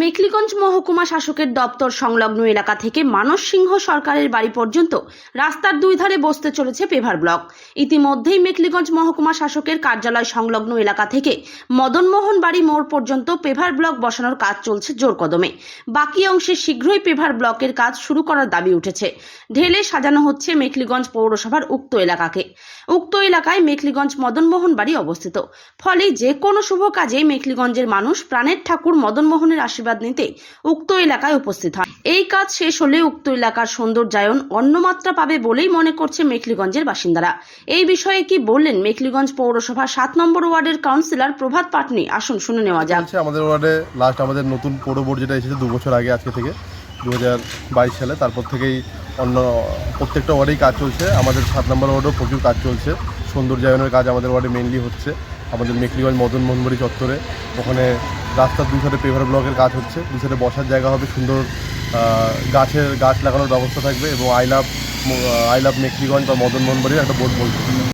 মেখলিগঞ্জ মহকুমা শাসকের দপ্তর সংলগ্ন এলাকা থেকে মানস সিংহ সরকারের বাড়ি পর্যন্ত রাস্তার দুই ধারে বসতে চলেছে পেভার ব্লক। ইতিমধ্যেই মেখলিগঞ্জ মহকুমা শাসকের কার্যালয় সংলগ্ন এলাকা থেকে মদনমোহন বাড়ি মোড় পর্যন্ত পেভার ব্লক বসানোর কাজ চলছে জোর কদমে বাকি অংশে শীঘ্রই পেভার ব্লকের কাজ শুরু করার দাবি উঠেছে। ঢেলে সাজানো হচ্ছে মেখলিগঞ্জ পৌরসভার উক্ত এলাকাকে। উক্ত এলাকায় মেখলিগঞ্জ মদনমোহন বাড়ি অবস্থিত। ফলে যে কোনো শুভ কাজে মেখলিগঞ্জের মানুষ প্রাণের ঠাকুর মদনমোহনের আশীর্বাদ নিতে উক্ত এলাকায় উপস্থিত হয় এই কাজ শেষ হলে উক্ত এলাকার সৌন্দর্যায়ন অন্যমাত্রা পাবে বলেই মনে করছে মেখলিগঞ্জের বাসিন্দারা। এই বিষয়ে কি বললেন মেখলিগঞ্জ পৌরসভা সাত নম্বর ওয়ার্ডের কাউন্সিলর প্রভাত পাটনি? আসুন, শুনে নেওয়া যাক। আমাদের ওয়ার্ডে লাস্ট আমাদের নতুন পৌর বোর্ড যেটা এসেছে দু বছর আগে, আজকে থেকে দু হাজার বাইশ সালে, তারপর থেকেই অন্য প্রত্যেকটা ওয়ার্ডেই কাজ চলছে। আমাদের সাত নম্বর ওয়ার্ডেও প্রচুর কাজ চলছে। সৌন্দর্যায়নের কাজ আমাদের ওয়ার্ডে মেনলি হচ্ছে। আমাদের মেকলিগঞ্জ, মদন মোহনবাড়ি চত্বরে। ওখানে রাস্তার দুধারে পেভার ব্লকের কাজ হচ্ছে। দুধারে বসার জায়গা হবে, সুন্দর গাছের গাছ লাগানোর ব্যবস্থা থাকবে এবং I love I love Mekliganj বা মদন মোহনবাড়ির একটা বোর্ড বলছে।